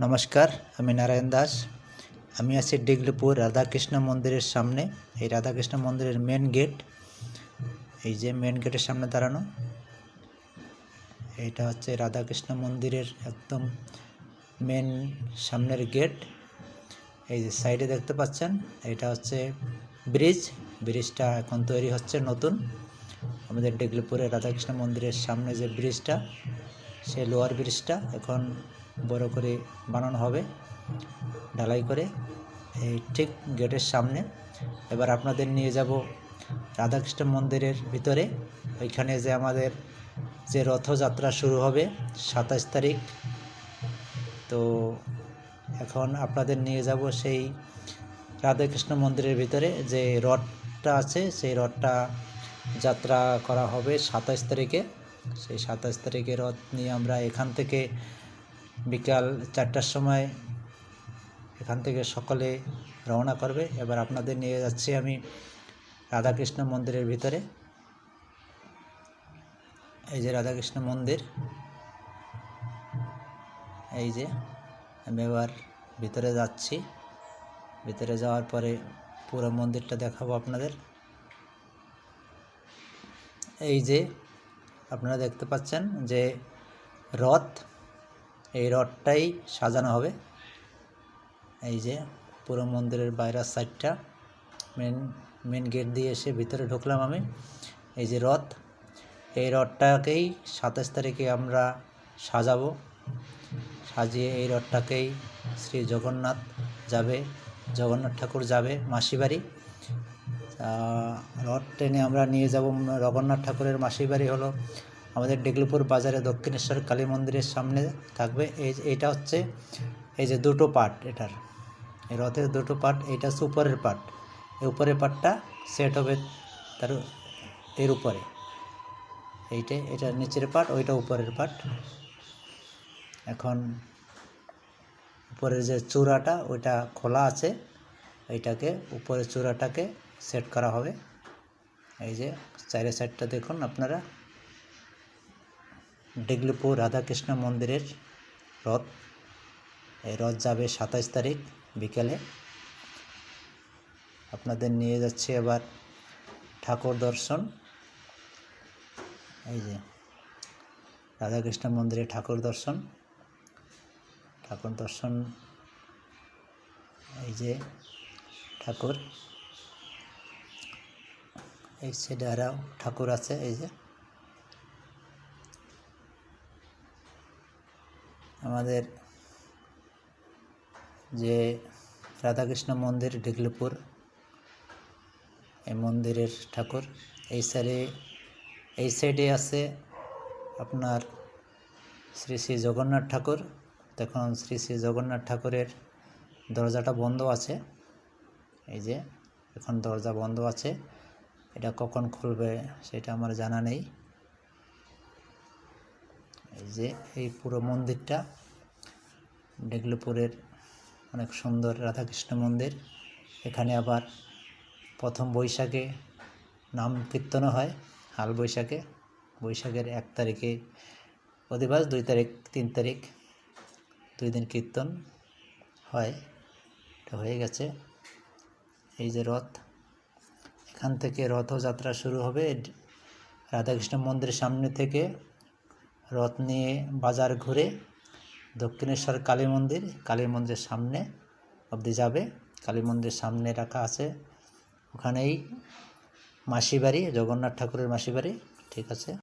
নমস্কার, আমি নারায়ণ দাস। আমি আছি ডিগলিপুর রাধাকৃষ্ণ মন্দিরের সামনে। এই রাধাকৃষ্ণ মন্দিরের মেন গেট এই যে মেন গেটের সামনে দাঁড়ানো। এইটা হচ্ছে রাধাকৃষ্ণ মন্দিরের একদম মেন সামনের গেট এই যে সাইডে দেখতে পাচ্ছেন, এটা হচ্ছে ব্রিজ ব্রিজটা এখন তৈরি হচ্ছে নতুন। আমাদের ডিগলিপুরের রাধাকৃষ্ণ মন্দিরের সামনে যে ব্রিজটা সেই লোয়ার ব্রিজটা এখন বড় করে বানানো হবে। ঢালাই করে এই ঠিক গেটের সামনে। এবার আপনাদের নিয়ে যাব রাধাকৃষ্ণ মন্দিরের ভিতরে। ওইখানে যে আমাদের যে রথযাত্রা শুরু হবে সাতাশ তারিখ। তো এখন আপনাদের নিয়ে যাব সেই রাধাকৃষ্ণ মন্দিরের ভিতরে। যে রথটা আছে সেই রথটা যাত্রা করা হবে সাতাশ তারিখে। সেই সাতাশ তারিখে রথ নিয়ে আমরা এখান থেকে বিকাল চারটার সময় এখান থেকে সকলে রওনা করবে। এবার আপনাদের নিয়ে যাচ্ছি আমি রাধাকৃষ্ণ মন্দিরের ভিতরে। এই যে রাধাকৃষ্ণ মন্দির। এই যে আমি এবার ভিতরে যাচ্ছি। ভিতরে যাওয়ার পরে পুরো মন্দিরটা দেখাবো আপনাদের। এই যে আপনারা দেখতে পাচ্ছেন যে রথ এই রথটাই সাজানো হবে। এই যে পুরো মন্দিরের বাইরের সাইডটা মেন মেন গেট দিয়ে এসে ভিতরে ঢুকলাম আমি। এই যে রথ। এই রথটাকেই সাতাশ তারিখে আমরা সাজাবো। সাজিয়ে এই রথটাকেই শ্রী জগন্নাথ যাবে। জগন্নাথ ঠাকুর যাবে মাসি বাড়ি রথ ট্রেনে আমরা নিয়ে যাব। জগন্নাথ ঠাকুরের মাসি বাড়ি হলো আমাদের ডেগলিপুর বাজারে দক্ষিণেশ্বর কালী মন্দিরের সামনে থাকবে। এই এইটা হচ্ছে এই যে দুটো পার্ট এটার। এই রথের দুটো পার্ট, এইটা হচ্ছে উপরের পার্ট। এই উপরের পার্টটা সেট হবে তার এর উপরে। এইটা এটা নিচের পার্ট, ওইটা উপরের পার্ট। এখন উপরের যে চূড়াটা, ওইটা খোলা আছে। এইটাকে উপরের চূড়াটাকে সেট করা হবে। এই যে চারি সাইডটা দেখুন আপনারা। ডিগলিপুর রাধাকৃষ্ণ মন্দিরের রথ। এই রথ যাবে সাতাশ তারিখ বিকেলে। আপনাদের নিয়ে যাচ্ছি এবার ঠাকুর দর্শন। এই যে রাধাকৃষ্ণ মন্দিরে ঠাকুর দর্শন। ঠাকুর দর্শন, এই যে ঠাকুর। এই সাইডে ঠাকুর আছে, এই যে। আমাদের যে রাধাকৃষ্ণ মন্দির ডিগলিপুর এই মন্দিরের ঠাকুর, এই সাইডে এই সাইডে আছে আপনার শ্রী শ্রী জগন্নাথ ঠাকুর। তখন শ্রী শ্রী জগন্নাথ ঠাকুরের দরজাটা বন্ধ আছে। এই যে, এখন দরজা বন্ধ আছে। এটা কখন খুলবে সেটা আমার জানা নেই। যে এই পুরো মন্দিরটা ডেগলিপুরের অনেক সুন্দর রাধাকৃষ্ণ মন্দির। এখানে আবার প্রথম বৈশাখে নাম কীর্তনও হয়, হাল বৈশাখে। বৈশাখের এক তারিখে অধিবাস, দুই তারিখ, তিন তারিখ, দুই দিন কীর্তন হয়। এটা হয়ে গেছে। এই যে রথ, এখান থেকে রথযাত্রা শুরু হবে। রাধাকৃষ্ণ মন্দিরের সামনে থেকে রথ নিয়ে বাজার ঘুরে দক্ষিণেশ্বর কালী মন্দির, কালী মন্দিরের সামনে অবধি যাবে। কালী মন্দিরের সামনে রাখা আছে ওখানেই মাসিবাড়ি, জগন্নাথ ঠাকুরের মাসিবাড়ি, ঠিক আছে?